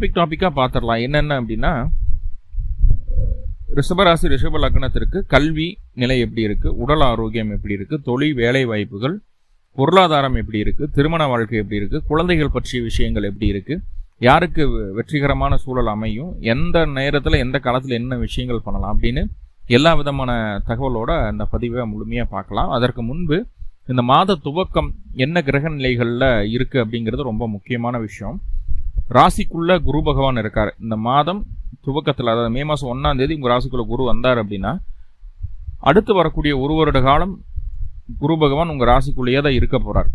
Topic டாப்பிக்காக பார்த்துடலாம் என்னென்ன அப்படின்னா ரிஷபராசி ரிஷப லக்னத்திற்கு கல்வி நிலை எப்படி இருக்கு? உடல் ஆரோக்கியம் எப்படி இருக்கு? தொழில் வேலை வாய்ப்புகள் பொருளாதாரம் எப்படி இருக்கு? திருமண வாழ்க்கை எப்படி இருக்கு? குழந்தைகள் பற்றிய விஷயங்கள் எப்படி இருக்கு? யாருக்கு வெற்றிகரமான சூழல் அமையும்? எந்த நேரத்தில் எந்த காலத்தில் என்ன விஷயங்கள் பண்ணலாம் அப்படின்னு எல்லா விதமான தகவலோட அந்த பதிவை முழுமையாக பார்க்கலாம். அதற்கு முன்பு இந்த மாத துவக்கம் என்ன கிரக நிலைகளில் இருக்கு அப்படிங்கிறது ரொம்ப முக்கியமான விஷயம். ராசிக்குள்ள குரு பகவான் இருக்கார். இந்த மாதம் துவக்கத்தில் அதாவது மே மாதம் ஒன்றாம் தேதி உங்கள் ராசிக்குள்ள குரு வந்தார் அப்படின்னா அடுத்து வரக்கூடிய ஒரு வருட காலம் குரு பகவான் உங்கள் ராசிக்குள்ளேயே தான் இருக்க போகிறார்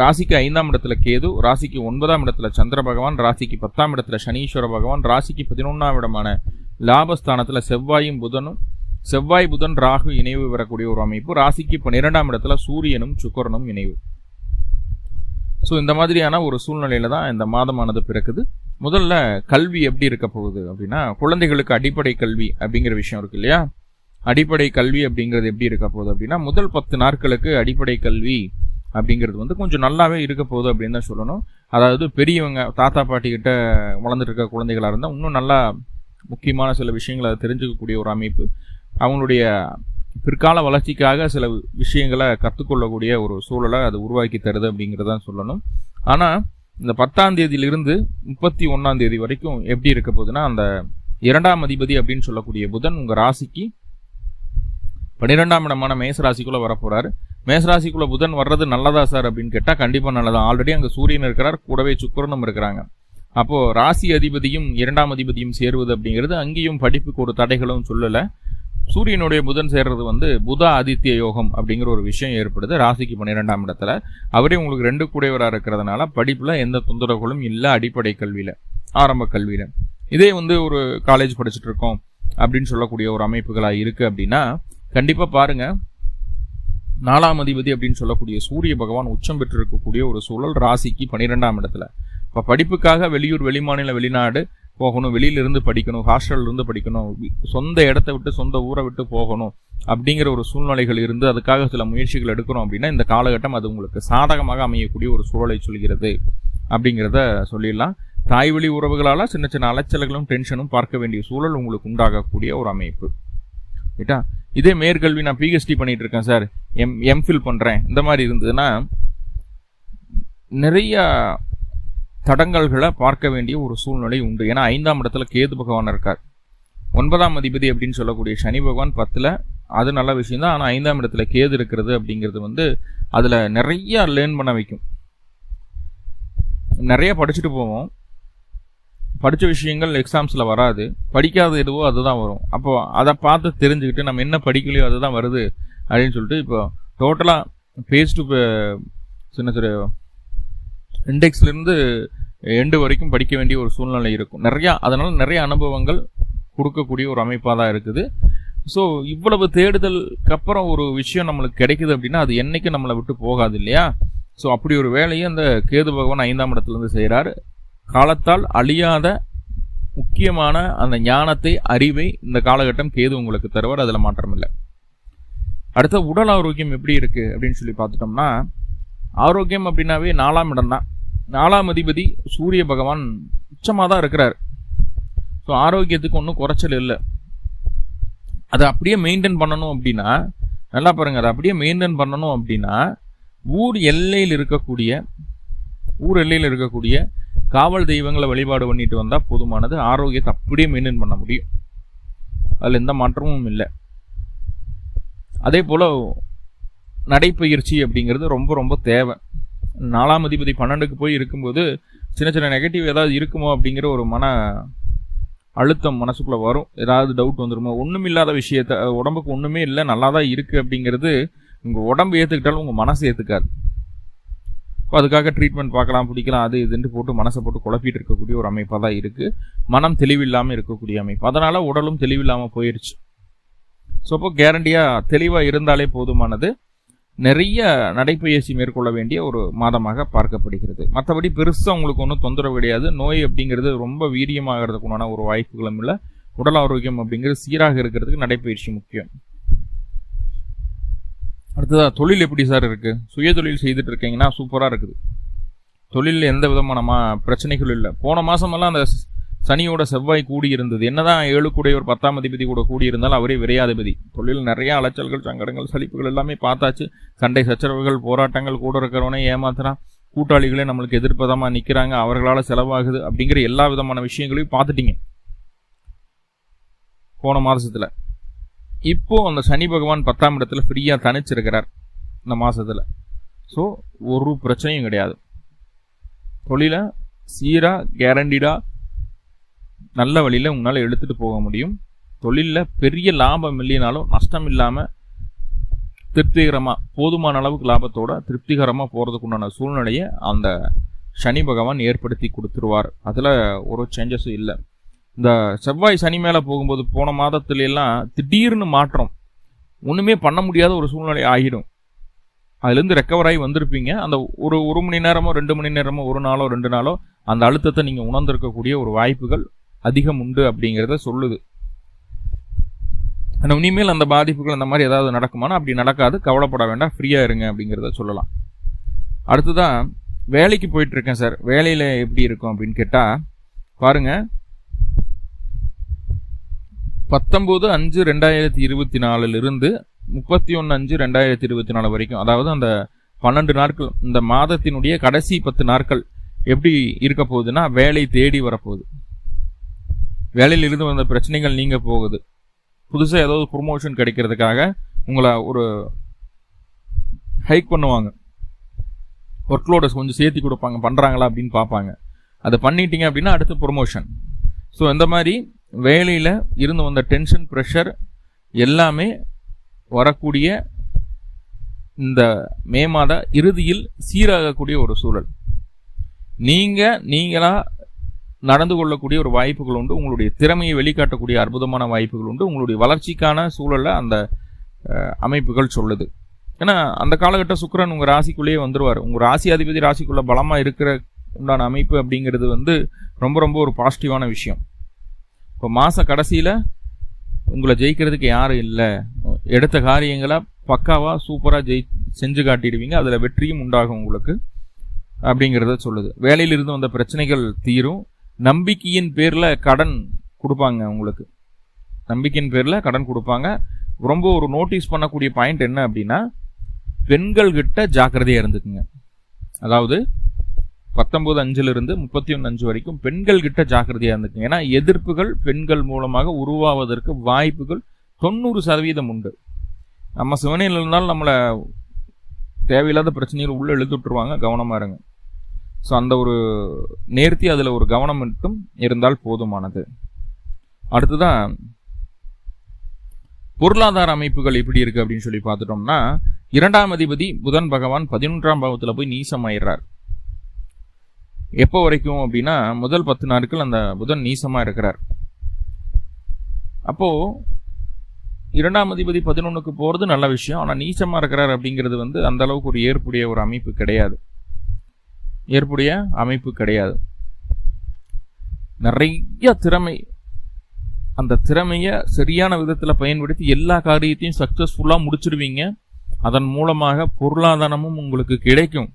ராசிக்கு ஐந்தாம் இடத்துல கேது ராசிக்கு ஒன்பதாம் இடத்துல சந்திர பகவான் ராசிக்கு பத்தாம் இடத்துல சனீஸ்வர பகவான் ராசிக்கு பதினொன்றாம் இடமான லாபஸ்தானத்தில் செவ்வாயும் புதனும் செவ்வாய் புதன் ராகு இணைவு வரக்கூடிய ஒரு அமைப்பு. ராசிக்கு பன்னிரெண்டாம் இடத்துல சூரியனும் சுக்கரனும் இணைவு. ஸோ இந்த மாதிரியான ஒரு சூழ்நிலையில தான் இந்த மாதமானது பிறக்குது. முதல்ல கல்வி எப்படி இருக்க போகுது அப்படின்னா குழந்தைகளுக்கு அடிப்படை கல்வி அப்படிங்கிற விஷயம் இருக்கு இல்லையா? அடிப்படை கல்வி அப்படிங்கிறது எப்படி இருக்க போகுது அப்படின்னா முதல் பத்து நாட்களுக்கு அடிப்படை கல்வி அப்படிங்கிறது வந்து கொஞ்சம் நல்லாவே இருக்க போகுது அப்படின்னு தான் சொல்லணும். அதாவது பெரியவங்க தாத்தா பாட்டி கிட்ட வளர்ந்துட்டு இருக்க குழந்தைகளாக இருந்தால் இன்னும் நல்லா முக்கியமான சில விஷயங்களை தெரிஞ்சுக்கக்கூடிய ஒரு அமைப்பு. அவங்களுடைய பிற்கால வளர்ச்சிக்காக சில விஷயங்களை கற்றுக்கொள்ளக்கூடிய ஒரு சூழலை அது உருவாக்கி தருது அப்படிங்கிறதான் சொல்லணும். ஆனால் இந்த பத்தாம் தேதியிலிருந்து முப்பத்தி ஒன்றாம் தேதி வரைக்கும் எப்படி இருக்க போகுதுன்னா அந்த இரண்டாம் அதிபதி அப்படின்னு சொல்லக்கூடிய புதன் உங்கள் ராசிக்கு பன்னிரெண்டாம் இடமான மேசராசிக்குள்ளே வரப்போறாரு. மேசராசிக்குள்ளே புதன் வர்றது நல்லதா சார் அப்படின்னு கேட்டால் கண்டிப்பாக நல்லதா ஆல்ரெடி அங்கே சூரியன் இருக்கிறார் கூடவே சுக்கரனும் இருக்கிறாங்க. அப்போ ராசி அதிபதியும் இரண்டாம் அதிபதியும் சேருவது அப்படிங்கிறது அங்கேயும் படிப்புக்கு ஒரு தடைகளும் சொல்லலை. சூரியனுடைய புதன் சேர்றது வந்து புத ஆதித்ய யோகம் அப்படிங்கிற ஒரு விஷயம் ஏற்படுது. ராசிக்கு பன்னிரெண்டாம் இடத்துல. அவரே உங்களுக்கு ரெண்டு கூடையவராக இருக்கிறதுனால படிப்பில் எந்த தொந்தரவுகளும் இல்லை அடிப்படை கல்வியில் ஆரம்ப கல்வியில். இதே வந்து ஒரு காலேஜ் படிச்சுட்டு இருக்கோம் அப்படின்னு சொல்லக்கூடிய ஒரு அமைப்புகளாக இருக்குது அப்படின்னா கண்டிப்பாக பாருங்க. நாலாம் அதிபதி அப்படின்னு சொல்லக்கூடிய சூரிய பகவான் உச்சம் பெற்று இருக்கக்கூடிய ஒரு சூழல் ராசிக்கு பன்னிரெண்டாம் இடத்துல. இப்போ படிப்புக்காக வெளியூர் வெளிமாநில வெளிநாடு போகணும் வெளியிலிருந்து படிக்கணும் ஹாஸ்டல்லருந்து படிக்கணும் சொந்த இடத்த விட்டு சொந்த ஊரை விட்டு போகணும் அப்படிங்கிற ஒரு சூழ்நிலைகள் இருந்து அதுக்காக சில முயற்சிகள் எடுக்கிறோம் அப்படின்னா இந்த காலகட்டம் அது உங்களுக்கு சாதகமாக அமையக்கூடிய ஒரு சூழலை சொல்கிறது அப்படிங்கிறத சொல்லிடலாம். தாய்வழி உறவுகளால் சின்ன சின்ன அலைச்சல்களும் டென்ஷனும் பார்க்க வேண்டிய சூழல் உங்களுக்கு உண்டாகக்கூடிய ஒரு அமைப்பு. ரைட்டா இதே மேற்கல்வி நான் பிஹெச்டி பண்ணிட்டு இருக்கேன் சார். எம் எம்ஃபில் பண்ணுறேன் இந்த மாதிரி இருந்ததுன்னா நிறையா தடங்கல்களை பார்க்க வேண்டிய ஒரு சூழ்நிலை உண்டு. ஏன்னா ஐந்தாம் இடத்துல கேது பகவான் இருக்கார். ஒன்பதாம் அதிபதி அப்படின்னு சொல்லக்கூடிய சனி பகவான் பத்தில் அது நல்ல விஷயம் தான் ஆனால் ஐந்தாம் இடத்துல கேது இருக்கிறது அப்படிங்கிறது வந்து அதில் நிறைய லேர்ன் பண்ண வைக்கும். நிறைய படிச்சுட்டு போவோம். படித்த விஷயங்கள் எக்ஸாம்ஸில் வராது. படிக்காத எதுவோ அதுதான் வரும். அப்போ அதை பார்த்து தெரிஞ்சுக்கிட்டு நம்ம என்ன படிக்கலையோ அதுதான் வருது அப்படின்னு சொல்லிட்டு இப்போ டோட்டலாக பேஸ் டு சின்ன சின்ன இண்டெக்ஸ்லேருந்து எண்டு வரைக்கும் படிக்க வேண்டிய ஒரு சூழ்நிலை இருக்கும். நிறையா அதனால் நிறைய அனுபவங்கள் கொடுக்கக்கூடிய ஒரு அமைப்பாக தான் இருக்குது. ஸோ இவ்வளவு தேடுதலுக்கு அப்புறம் ஒரு விஷயம் நம்மளுக்கு கிடைக்குது அப்படின்னா அது என்றைக்கும் நம்மளை விட்டு போகாது இல்லையா? ஸோ அப்படி ஒரு வேலையை அந்த கேது பகவான் ஐந்தாம் இடத்துலேருந்து செய்கிறார் காலத்தால் அழியாத முக்கியமான அந்த ஞானத்தை அறிவை இந்த காலகட்டம் கேது உங்களுக்கு தருவார். அதில் மாற்றம் இல்லை அடுத்த உடல் ஆரோக்கியம் எப்படி இருக்குது அப்படின்னு சொல்லி பார்த்துட்டோம்னா ஆரோக்கியம் அப்படின்னாவே நாலாம் இடம் தான். நாலாம் அதிபதி சூரிய பகவான் உச்சமாக தான் இருக்கிறார். ஸோ ஆரோக்கியத்துக்கு ஒன்றும் குறைச்சல் இல்லை. அதை அப்படியே மெயின்டைன் பண்ணணும் அப்படின்னா நல்லா பாருங்க அதை அப்படியே மெயின்டைன் பண்ணணும் அப்படின்னா ஊர் எல்லையில் இருக்கக்கூடிய ஊர் எல்லையில் இருக்கக்கூடிய காவல் தெய்வங்களை வழிபாடு பண்ணிட்டு வந்தால் போதுமானது ஆரோக்கியத்தை அப்படியே மெயின்டைன் பண்ண முடியும். அதில் எந்த மாற்றமும் இல்லை. அதே போல் நடைப்பயிற்சி அப்படிங்கிறது ரொம்ப ரொம்ப தேவை. நாலாம் அதிபதி பன்னெண்டுக்கு போய் இருக்கும்போது சின்ன சின்ன நெகட்டிவ் ஏதாவது இருக்குமோ அப்படிங்கிற ஒரு மன அழுத்தம் மனசுக்குள்ளே வரும். ஏதாவது டவுட் வந்துருமோ? ஒன்றும் இல்லாத விஷயத்த உடம்புக்கு ஒன்றுமே இல்லை நல்லா தான் இருக்குது அப்படிங்கிறது உங்கள் உடம்பு ஏற்றுக்கிட்டாலும் உங்கள் மனசு ஏற்றுக்காது இப்போ அதுக்காக ட்ரீட்மெண்ட் பார்க்கலாம் பிடிக்கலாம் அது இதுன்ட்டு போட்டு மனசை போட்டு குழப்பிட்டு இருக்கக்கூடிய ஒரு அமைப்பாக தான் இருக்குது மனம் தெளிவில்லாமல் இருக்கக்கூடிய அமைப்பு. அதனால் உடலும் தெளிவில்லாமல் போயிடுச்சு ஸோ அப்போ கேரண்டியாக தெளிவாக இருந்தாலே போதுமானது. நிறைய நடைப்பயிற்சி மேற்கொள்ள வேண்டிய ஒரு மாதமாக பார்க்கப்படுகிறது. மற்றபடி பெருசாக உங்களுக்கு ஒன்றும் தொந்தரவு கிடையாது. நோய் அப்படிங்கிறது ரொம்ப வீரியமாகிறதுக்கு உண்டான ஒரு வாய்ப்புகளும் இல்லை. உடல் ஆரோக்கியம் அப்படிங்கிறது சீராக இருக்கிறதுக்கு நடைப்பயிற்சி முக்கியம். அடுத்ததா தொழில் எப்படி சார் இருக்குது சுய தொழில் செய்துட்டு இருக்கீங்கன்னா சூப்பராக இருக்குது. தொழிலில் எந்த விதமான மா பிரச்சனைகளும் இல்லை. போன மாதமெல்லாம் அந்த சனியோட செவ்வாய் கூடி இருந்தது என்னதான் ஏழு ஒரு பத்தாம் அதிபதி கூட கூடி இருந்தாலும் அவரே விரையாதிபதி. தொழில் நிறைய அலைச்சல்கள் சங்கடங்கள் சலிப்புகள் எல்லாமே பார்த்தாச்சு. சண்டை சச்சரவுகள் போராட்டங்கள் கூட இருக்கிறவனே ஏமாத்துறான். கூட்டாளிகளே நம்மளுக்கு எதிர்ப்பதமாக நிற்கிறாங்க அவர்களால் செலவாகுது அப்படிங்கிற எல்லா விதமான விஷயங்களையும் பார்த்துட்டீங்க. போன மாதத்தில் இப்போ அந்த சனி பகவான் பத்தாம் இடத்துல ஃப்ரீயாக தனிச்சிருக்கிறார் இந்த மாதத்தில் ஸோ ஒரு பிரச்சனையும் கிடையாது. தொழிலை சீராக கேரண்டீடாக நல்ல வழியில் உங்களால் எடுத்துகிட்டு போக முடியும். தொழிலில் பெரிய லாபம் இல்லைனாலும் நஷ்டம் இல்லாமல் திருப்திகரமாக போதுமான அளவுக்கு லாபத்தோட திருப்திகரமாக போகிறதுக்கு உண்டான சூழ்நிலையை அந்த சனி பகவான் ஏற்படுத்தி கொடுத்துருவார். அதில் ஒரு சேஞ்சஸும் இல்லை. இந்த செவ்வாய் சனி மேலே போகும்போது போன மாதத்துலலாம் திடீர்னு மாற்றம். ஒன்றுமே பண்ண முடியாத ஒரு சூழ்நிலை ஆகிடும். அதுலேருந்து ரெக்கவர் ஆகி வந்திருப்பீங்க. அந்த ஒரு ஒரு மணி நேரமோ ரெண்டு மணி நேரமோ ஒரு நாளோ ரெண்டு நாளோ அந்த அழுத்தத்தை நீங்கள் உணர்ந்திருக்கக்கூடிய ஒரு வாய்ப்புகள் அதிகம் உண்டு அப்படிங்கிறத சொல்லுது. ஆனால் இனிமேல் அந்த பாதிப்புகள் அந்த மாதிரி ஏதாவது நடக்குமானா அப்படி நடக்காது. கவலைப்பட வேண்டாம். ஃப்ரீயாக இருங்க அப்படிங்கிறத சொல்லலாம். அடுத்ததான் வேலைக்கு போயிட்டு இருக்கேன் சார். வேலையில் எப்படி இருக்கும் அப்படின்னு கேட்டால் பாருங்க. பத்தொம்போது அஞ்சு ரெண்டாயிரத்தி இருபத்தி நாலுலேருந்து முப்பத்தி ஒன்று அஞ்சு ரெண்டாயிரத்தி இருபத்தி நாலு வரைக்கும் அதாவது அந்த பன்னெண்டு நாட்கள் இந்த மாதத்தினுடைய கடைசி பத்து நாட்கள் எப்படி இருக்க போகுதுன்னா வேலை தேடி வரப்போகுது. வேலையில் இருந்து வந்த பிரச்சனைகள் நீங்க போகுது. புதுசாக ஏதாவது ப்ரொமோஷன் கிடைக்கிறதுக்காக உங்களை ஒரு ஹைக் பண்ணுவாங்க. ஒர்க்லோட கொஞ்சம் சேர்த்தி கொடுப்பாங்க. பண்ணுறாங்களா அப்படின்னு பார்ப்பாங்க. அதை பண்ணிட்டீங்க அப்படின்னா அடுத்து ப்ரொமோஷன் ஸோ இந்த மாதிரி வேலையில் இருந்து வந்த டென்ஷன் ப்ரெஷர் எல்லாமே வரக்கூடிய இந்த மே மாத இறுதியில் சீராகக்கூடிய ஒரு சூழல். நீங்கள் நீங்களாக நடந்து கொள்ளக்கூடிய ஒரு வாய்ப்புகள் உண்டு. உங்களுடைய திறமையை வெளிக்காட்டக்கூடிய அற்புதமான வாய்ப்புகள் உண்டு. உங்களுடைய வளர்ச்சிக்கான சூழலில் அந்த அமைப்புகள் சொல்லுது. ஏன்னா அந்த காலகட்ட சுக்கரன் உங்கள் ராசிக்குள்ளேயே வந்துடுவார் உங்கள் ராசி அதிபதி ராசிக்குள்ளே பலமாக இருக்கிற உண்டான அமைப்பு அப்படிங்கிறது வந்து ரொம்ப ரொம்ப ஒரு பாசிட்டிவான விஷயம். இப்போ மாத கடைசியில் உங்களை ஜெயிக்கிறதுக்கு யாரும் இல்லை. எடுத்த காரியங்களை பக்காவாக சூப்பராக ஜெயி செஞ்சு காட்டிடுவீங்க. அதில் வெற்றியும் உண்டாகும் உங்களுக்கு. அப்படிங்கிறத சொல்லுது. வேலையிலிருந்து வந்த பிரச்சனைகள் தீரும். நம்பிக்கையின் பேரில் கடன் கொடுப்பாங்க உங்களுக்கு. நம்பிக்கையின் பேரில் கடன் கொடுப்பாங்க. ரொம்ப ஒரு நோட்டீஸ் பண்ணக்கூடிய பாயிண்ட் என்ன அப்படின்னா பெண்கள் கிட்ட ஜாக்கிரதையாக இருந்துக்குங்க. அதாவது பத்தொன்பது அஞ்சிலிருந்து முப்பத்தி ஒன்று அஞ்சு வரைக்கும் பெண்கள் கிட்ட இருந்துக்குங்க. ஏன்னா எதிர்ப்புகள் பெண்கள் மூலமாக உருவாவதற்கு வாய்ப்புகள் தொண்ணூறு சதவீதம் உண்டு. நம்ம சிவனையில் இருந்தாலும் நம்மளை தேவையில்லாத பிரச்சனைகள் உள்ளே எழுதி கவனமாக கவனமா இருங்க. ஸோ அந்த ஒரு நேர்த்தி அதில் ஒரு கவனம் மட்டும் இருந்தால் போதுமானது. அடுத்துதான் பொருளாதார அமைப்புகள் எப்படி இருக்கு அப்படின்னு சொல்லி பார்த்துட்டோம்னா இரண்டாம் அதிபதி புதன் பகவான் பதினொன்றாம் பாவத்தில் போய் நீசமாயிடுறார். எப்போ வரைக்கும் அப்படின்னா முதல் பத்து நாட்கள் அந்த புதன் நீசமாக இருக்கிறார். அப்போ இரண்டாம் அதிபதி பதினொன்னுக்கு போகிறது நல்ல விஷயம். ஆனால் நீச்சமாக இருக்கிறார் அப்படிங்கிறது வந்து அந்த அளவுக்கு ஒரு ஏற்புடைய ஒரு அமைப்பு கிடையாது. ஏற்புடைய அமைப்பு கிடையாது. நிறைய திறமை அந்த திறமையை சரியான விதத்தில் பயன்படுத்தி எல்லா காரியத்தையும் சக்ஸஸ்ஃபுல்லாக முடிச்சிடுவீங்க அதன் மூலமாக பொருளாதாரமும் உங்களுக்கு கிடைக்கும்.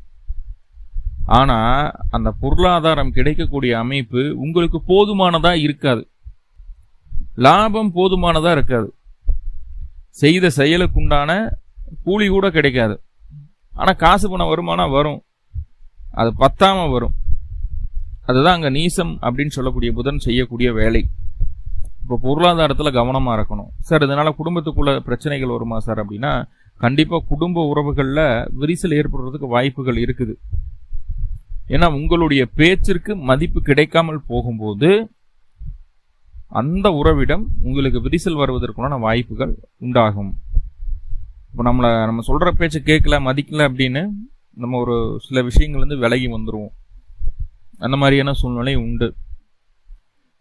ஆனால் அந்த பொருளாதாரம் கிடைக்கக்கூடிய அமைப்பு உங்களுக்கு போதுமானதாக இருக்காது. லாபம் போதுமானதாக இருக்காது. செய்த செயலுக்குண்டான கூலி கூட கிடைக்காது. ஆனால் காசு பணம் வருமானம் வரும். அது பத்தாமல் வரும். அதுதான் அங்கே நீசம் அப்படின்னு சொல்லக்கூடிய புதன் செய்யக்கூடிய வேலை. இப்போ பொருளாதாரத்தில் கவனமாக இருக்கணும். சார் இதனால் குடும்பத்துக்குள்ள பிரச்சனைகள் வருமா சார் அப்படின்னா கண்டிப்பாக குடும்ப உறவுகளில் விரிசல் ஏற்படுறதுக்கு வாய்ப்புகள் இருக்குது. ஏன்னா உங்களுடைய பேச்சிற்கு மதிப்பு கிடைக்காமல் போகும்போது அந்த உறவிடம் உங்களுக்கு விரிசல் வருவதற்குண்டான வாய்ப்புகள் உண்டாகும். இப்போ நம்மளை நம்ம சொல்கிற பேச்சை கேட்கல மதிக்கல அப்படின்னு நம்ம ஒரு சில விஷயங்கள் வந்து விலகி வந்துடுவோம் அந்த மாதிரியான சூழ்நிலை உண்டு.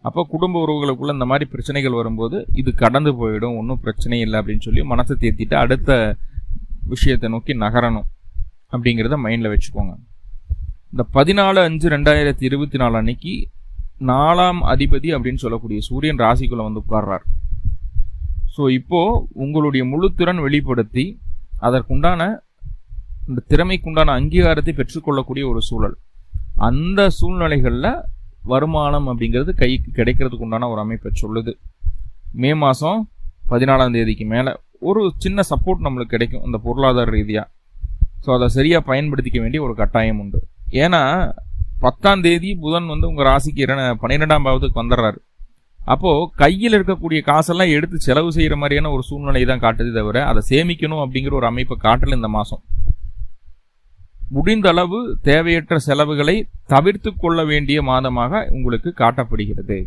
அப்போ குடும்ப உறவுகளுக்குள்ள இந்த மாதிரி பிரச்சனைகள் வரும்போது இது கடந்து போயிடும் ஒன்றும் பிரச்சனை இல்லை அப்படின்னு சொல்லி மனசை தேர்த்திட்டு அடுத்த விஷயத்தை நோக்கி நகரணும் அப்படிங்கிறத மைண்டில் வச்சுக்கோங்க. இந்த பதினாலு அஞ்சு ரெண்டாயிரத்தி இருபத்தி நாலு அன்னைக்கு நாலாம் அதிபதி அப்படின்னு சொல்லக்கூடிய சூரியன் ராசிக்குள்ள வந்து உட்கார்றார். ஸோ இப்போது உங்களுடைய முழு திறன் வெளிப்படுத்தி அதற்குண்டான இந்த திறமைக்குண்டான அங்கீகாரத்தை பெற்றுக்கொள்ளக்கூடிய ஒரு சூழல். அந்த சூழ்நிலைகளில் வருமானம் அப்படிங்கிறது கைக்கு கிடைக்கிறதுக்கு உண்டான ஒரு அமைப்பை சொல்லுது. மே மாதம் பதினாலாம் தேதிக்கு மேலே ஒரு சின்ன சப்போர்ட் நம்மளுக்கு கிடைக்கும் இந்த பொருளாதார ரீதியாக ஸோ அதை சரியாக பயன்படுத்திக்க வேண்டிய ஒரு கட்டாயம் உண்டு. ஏன்னா பத்தாம் தேதி புதன் வந்து உங்கள் ராசிக்கு இரண பன்னிரெண்டாம் பாவத்துக்கு வந்துடுறாரு அப்போது கையில் இருக்கக்கூடிய காசெல்லாம் எடுத்து செலவு செய்கிற மாதிரியான ஒரு சூழ்நிலை தான் காட்டுது தவிர அதை சேமிக்கணும் அப்படிங்கிற ஒரு அமைப்பை காட்டல இந்த மாதம் முடிந்த அளவு தேவையற்ற செலவுகளை தவிர்த்து கொள்ள வேண்டிய மாதமாக உங்களுக்கு காட்டப்படுகிறது.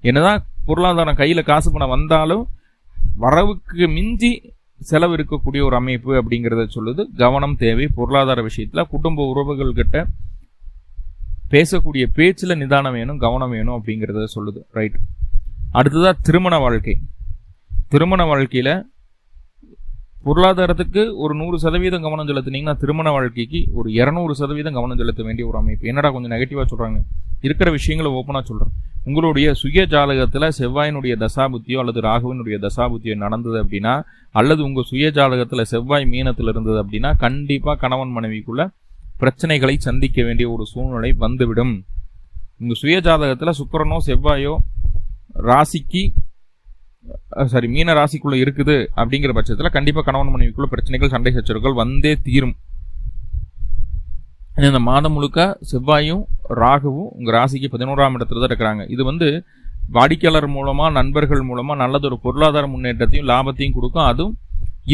என்னதான் பொருளாதாரம் கையில் காசு பணம் வந்தாலும் வரவுக்கு மிஞ்சி செலவு இருக்கக்கூடிய ஒரு அமைப்பு அப்படிங்கிறத சொல்லுது. கவனம் தேவை பொருளாதார விஷயத்தில் குடும்ப உறவுகள் கிட்ட பேசக்கூடிய பேச்சில் நிதானம் வேணும் கவனம் வேணும் அப்படிங்கிறத சொல்லுது. ரைட் அடுத்ததாக திருமண வாழ்க்கை. திருமண வாழ்க்கையில் பொருளாதாரத்துக்கு ஒரு நூறு சதவீதம் கவனம் செலுத்தினீங்கன்னா திருமண வாழ்க்கைக்கு ஒரு இரநூறு சதவீதம் கவனம் செலுத்த வேண்டிய ஒரு அமைப்பு. என்னடா கொஞ்சம் நெகட்டிவாக சொல்கிறாங்க இருக்கிற விஷயங்களை ஓப்பனாக சொல்கிறேன் உங்களுடைய சுய ஜாதகத்தில் செவ்வாயினுடைய தசாபுத்தியோ அல்லது ராகுவினுடைய தசாபுத்தியோ நடந்தது அப்படின்னா அல்லது உங்கள் சுய ஜாதகத்தில் செவ்வாய் மீனத்தில் இருந்தது அப்படின்னா கண்டிப்பாக கணவன் மனைவிக்குள்ள பிரச்சனைகளை சந்திக்க வேண்டிய ஒரு சூழ்நிலை வந்துவிடும். உங்கள் சுய ஜாதகத்தில் சுக்கரனோ செவ்வாயோ ராசிக்கு சாரி மீன ராசிக்குள்ள இருக்குது அப்படிங்கிற பட்சத்தில் கண்டிப்பாக கணவன் மனைவிக்குள்ள பிரச்சனைகள் சண்டை சச்சரவுகள் வந்தே தீரும். இந்த மாதம் முழுக்க செவ்வாயும் ராகுவும் உங்கள் ராசிக்கு பதினோராம் இடத்துல தான் இருக்கிறாங்க. இது வந்து வாடிக்கையாளர் மூலமாக நண்பர்கள் மூலமாக நல்லதொரு பொருளாதார முன்னேற்றத்தையும் லாபத்தையும் கொடுக்கும். அதுவும்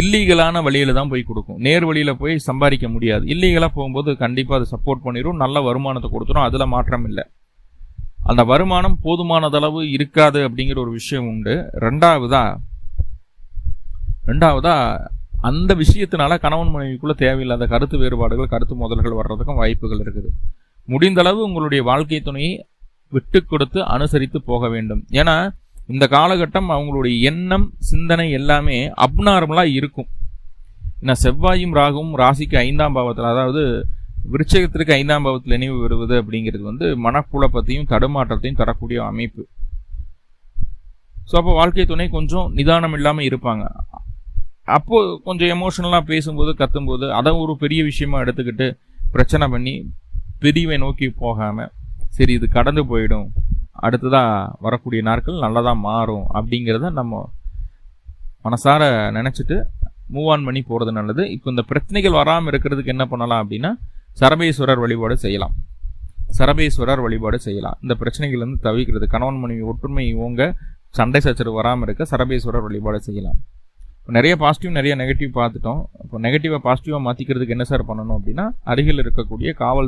இல்லீகலான வழியில் தான் போய் கொடுக்கும். நேர் வழியில் போய் சம்பாதிக்க முடியாது. இல்லீகலாக போகும்போது கண்டிப்பாக அது சப்போர்ட் பண்ணிடும் நல்ல வருமானத்தை கொடுத்துரும். அதில் மாற்றம் இல்லை. அந்த வருமானம் போதுமானதளவு இருக்காது அப்படிங்கிற ஒரு விஷயம் உண்டு. ரெண்டாவதா ரெண்டாவதா அந்த விஷயத்தினால கணவன் மனைவிக்குள்ள தேவையில்லாத கருத்து வேறுபாடுகள் கருத்து மோதல்கள் வர்றதுக்கும் வாய்ப்புகள் இருக்குது. முடிந்த அளவு உங்களுடைய வாழ்க்கை துணையை விட்டு கொடுத்து அனுசரித்து போக வேண்டும். ஏன்னா இந்த காலகட்டம் அவங்களுடைய எண்ணம் சிந்தனை எல்லாமே அப்நார்மலாக இருக்கும். ஏன்னா செவ்வாயும் ராகும் ராசிக்கு ஐந்தாம் பாவத்தில் அதாவது விருச்சகத்திற்கு ஐந்தாம் பாவத்தில் நினைவு வருவது அப்படிங்கிறது வந்து மனக்குழப்பத்தையும் தடுமாற்றத்தையும் தரக்கூடிய அமைப்பு. ஸோ அப்போ வாழ்க்கை துணை கொஞ்சம் நிதானம் இல்லாமல் இருப்பாங்க. அப்போது கொஞ்சம் எமோஷனலாக பேசும்போது கத்தும்போது அதை ஒரு பெரிய விஷயமா எடுத்துக்கிட்டு பிரச்சனை பண்ணி பிரிவை நோக்கி போகாமல் சரி இது கடந்து போயிடும். அடுத்ததாக வரக்கூடிய நாட்கள் நல்லதாக மாறும் அப்படிங்கிறத நம்ம மனசார நினச்சிட்டு மூவ் ஆன் பண்ணி போகிறது நல்லது. இப்போ இந்த பிரச்சனைகள் வராமல் இருக்கிறதுக்கு என்ன பண்ணலாம் அப்படின்னா சரபேஸ்வரர் வழிபாடு செய்யலாம். சரபேஸ்வரர் வழிபாடு செய்யலாம். இந்த பிரச்சனைகள் தவிக்கிறது. கணவன் மனைவி ஒற்றுமை இவங்க சண்டை சச்சரவு வராமல் இருக்க சரபேஸ்வரர் வழிபாடு செய்யலாம். நிறைய பாசிட்டிவ் நிறைய நெகட்டிவ் பார்த்துட்டோம். இப்போ நெகட்டிவாக பாசிட்டிவாக மாற்றிக்கிறதுக்கு என்ன சார் பண்ணணும் அப்படின்னா அருகில் இருக்கக்கூடிய காவல்